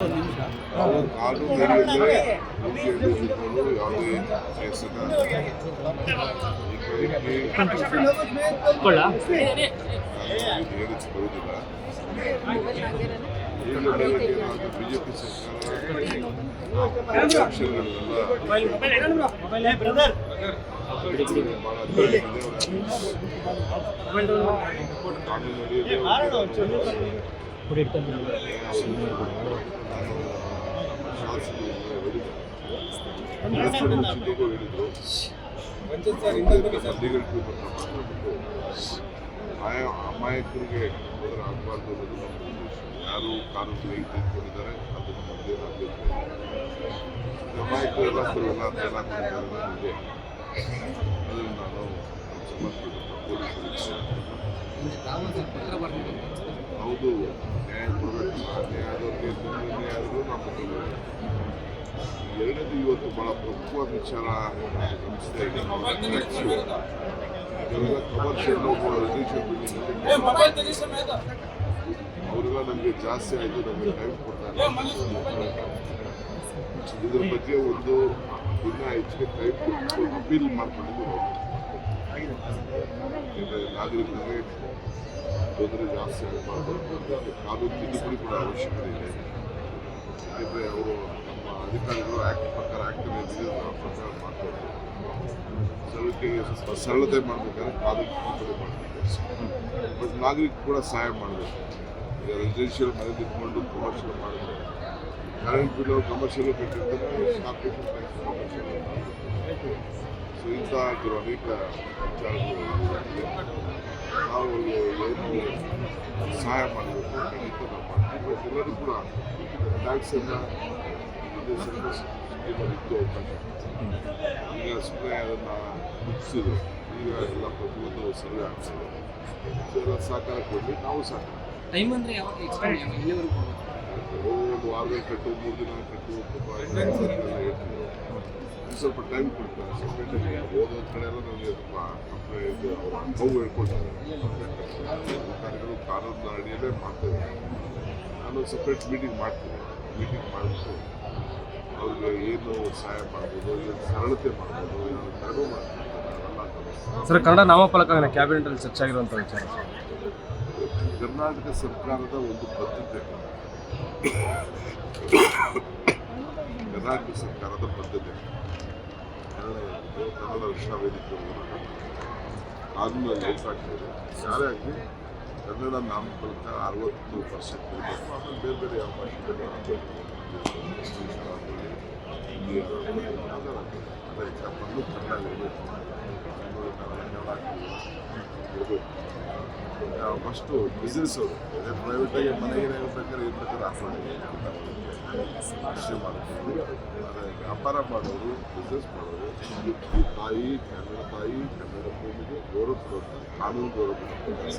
ನಾವು ಕಾನೂನಿನಲ್ಲೇ ಮುಗಿಯಲ್ಲಿದ್ದವರು ಯಾವುದೇ ಕೇಸನ್ನ ಹೇಳಿಕ್ಕೆ ಬರುವುದಿಲ್ಲ ಬಿಜೆಪಿ ಸರ್ಕಾರ ಆಕ್ಷನ್ಗಳನ್ನೆಲ್ಲ ಕಾನೂನು ಅಡಿಯಲ್ಲಿ ಪುಡಿ ಇಟ್ಕೊಂಡು ಆಯಾ ಅಮಾಯಕರಿಗೆ ತೊಂದರೆ ಆಗಬಾರ್ದು ಅನ್ನೋದು ನಮ್ಮ ಉದ್ದೇಶ ಯಾರು ಕಾನೂನು ಹೇಗೆ ತೆಗೆದುಕೊಂಡಿದ್ದಾರೆ ಅದನ್ನು ಮುಂದೆ ಆಗಬೇಕು ಅಮಾಯಕರೆಲ್ಲ ಬರೋಲ್ಲ ಅಂತೆಲ್ಲ ಇದೆ ಅದನ್ನು ನಾನು ಸಮರ್ಪಿತ ಪೊಲೀಸರಿಗೆ ಹೌದು. ನ್ಯಾಯ ಕೊಡಬೇಕು ನ್ಯಾಯದವ್ರಿಗೆ ಆದರೂ ನಮ್ಮ ಎರಡನೇದು ಇವತ್ತು ಬಹಳ ಪ್ರಮುಖ ವಿಚಾರ ಇವೆಲ್ಲ ಕಮರ್ಷಿಯಲ್ ಅವರೆಲ್ಲ ನಮಗೆ ಜಾಸ್ತಿ ಆಯಿತು ನಮಗೆ ಟೈಮ್ ಕೊಡ್ತಾರೆ. ಇದ್ರ ಬಗ್ಗೆ ಒಂದು ದಿನ ಹೆಚ್ಚಿಗೆ ಟೈಮ್ ಅಪೀಲ್ ಮಾಡ್ಕೊಂಡಿದ್ದು ಯಾಕಂದ್ರೆ ನಾಗರಿಕರಿಗೆ ತೊಂದರೆ ಜಾಸ್ತಿ ಆಗಬಾರ್ದು ಕಾನೂನು ತಿದ್ದುಪಡಿ ಕೂಡ ಅವಶ್ಯಕತೆ ಇದೆ. ಯಾಕೆಂದರೆ ಅವರು ನಮ್ಮ ಅಧಿಕಾರಿಗಳು ಆ್ಯಕ್ಟ್ ಪ್ರಕಾರ ಆ್ಯಕ್ಟ್ ಏನಿದೆ ಆ ಪ್ರಕಾರ ಮಾಡ್ತಾರೆ ಸರಳತೆಗೆ ಸ್ವಲ್ಪ ಸರಳತೆ ಮಾಡಬೇಕಾದ್ರೆ ಕಾನೂನು ತಿದ್ದುಪಡಿ ಮಾಡಬೇಕು. ಬಟ್ ನಾಗರಿಕ ಕೂಡ ಸಹಾಯ ಮಾಡಬೇಕು. ಈಗ ರೆಸಿಡೆನ್ಷಿಯಲ್ ಮನೆ ನಿಂತ್ಕೊಂಡು ಕಮರ್ಷಿಯಲ್ ಮಾಡಬೇಕು ಕರೆಂಟ್ ಬಿಲ್ ಕಮರ್ಷಿಯಲ್ ಕಟ್ಟಿರ್ತಾರೆ ಟ್ಯಾಕ್ಸ್ ಕಮರ್ಷಿಯಲ್ ಸೊ ಇಂಥ ಕೆಲವು ಅನೇಕ ವಿಚಾರಗಳು ಇದೆ. ನಾವು ಸಹಾಯ ಮಾಡಬೇಕು ಖಂಡಿತ ನಾವು ಮಾಡ್ತೀವಿ. ಬಟ್ ಎಲ್ಲರೂ ಕೂಡ ಟ್ಯಾಕ್ಸನ್ನು ಇದೇ ಸ್ಕೀಮಲ್ಲಿ ಇತ್ತು ಅವಕಾಶ ಈಗ ಸುಮ್ಮನೆ ಅದನ್ನು ಮುಗಿಸಿದ್ರು. ಈಗ ಎಲ್ಲ ಪ್ರತಿಯೊಂದು ಸರ್ವೆ ಆಗ್ತದೆ. ಸೊ ಎಲ್ಲ ಸಹಕಾರ ಕೊಡಲಿ ನಾವು ಸಹಕಾರ ಟೈಮ್ ಅಂದರೆ ಯಾವಾಗ ಎಕ್ಸ್ಪೈರ್? ಒಂದು ವಾರದಲ್ಲಿ ಕಟ್ಟು ಮೂರು ದಿನ ಕಟ್ಟು ಇದು ಸ್ವಲ್ಪ ಟೈಮ್ ಕೊಡ್ತಾರೆ. ಸಪ್ರೇಟಲ್ಲಿ ಓದೋ ಕಡೆ ಎಲ್ಲ ನಮಗೆ ತುಂಬ ಕಂಪ್ಲೇಂಟ್ ನೋವು ಹೇಳ್ಕೊಡ್ತಾರೆ. ಕಾರ್ಯಗಳು ಕಾನೂನಿನ ಅಡಿಯಲ್ಲೇ ಮಾಡ್ತೇವೆ ನಾನು ಸಪ್ರೇಟ್ ಮೀಟಿಂಗ್ ಮಾಡ್ತೀನಿ. ಮೀಟಿಂಗ್ ಮಾಡಿಬಿಟ್ಟು ಅವ್ರಿಗೆ ಏನು ಸಹಾಯ ಮಾಡ್ಬೋದು ಏನು ಸರಳತೆ ಮಾಡ್ಬೋದು ಏನು ಕಡಿಮೆ ಮಾಡ್ಬೋದು ಸರ್ ಕನ್ನಡ ನಾಮಫಲಕ ಕ್ಯಾಬಿನೆಟ್ ಅಲ್ಲಿ ಚರ್ಚೆ ಆಗಿರುವಂತ ವಿಚಾರ. ಕರ್ನಾಟಕ ಸರ್ಕಾರದ ಒಂದು ಬದ್ಧತೆ ಕರ್ನಾಟಕ ಸರ್ಕಾರದ ಬದ್ಧತೆ ಕನ್ನಡ ರಕ್ಷಣಾ ವೇದಿಕೆ ಮೂಲಕ ಇದೆ ಯಾರೇ ಆಗಲಿ ಕನ್ನಡ ನಾಮಫಲಕ ಅರವತ್ತು ಪರ್ಸೆಂಟ್ ಆಮೇಲೆ ಬೇರೆ ಬೇರೆ ಯಾವ ಭಾಷೆಗಳು ಹಿಂದಿ ಆಗಲಿ ಕನ್ನಡ ಕನ್ನಡ ಇರಬೇಕು ಫಸ್ಟು ಬಿಸ್ನೆಸ್ ಅವರು ಅದೇ ಪ್ರೈವೇಟಾಗಿ ಮನೆಗೆ ಇರ್ಬೇಕಾದ್ರೆ ಏನು ಬೇಕಾದ್ರೆ ಹಾಕೊಂಡು ಕೃಷಿ ಮಾಡ್ಕೊಂಡು ಅದೇ ವ್ಯಾಪಾರ ಮಾಡೋರು ಬಿಸ್ನೆಸ್ ಮಾಡೋರು ಈ ತಾಯಿ, ಕನ್ನಡ ತಾಯಿ, ಕನ್ನಡ ಭೂಮಿಗೆ ಗೌರವ ಕೊಡುವಂಥ ಕಾನೂನು ಗೌರವ ಕೊಡುವಂಥ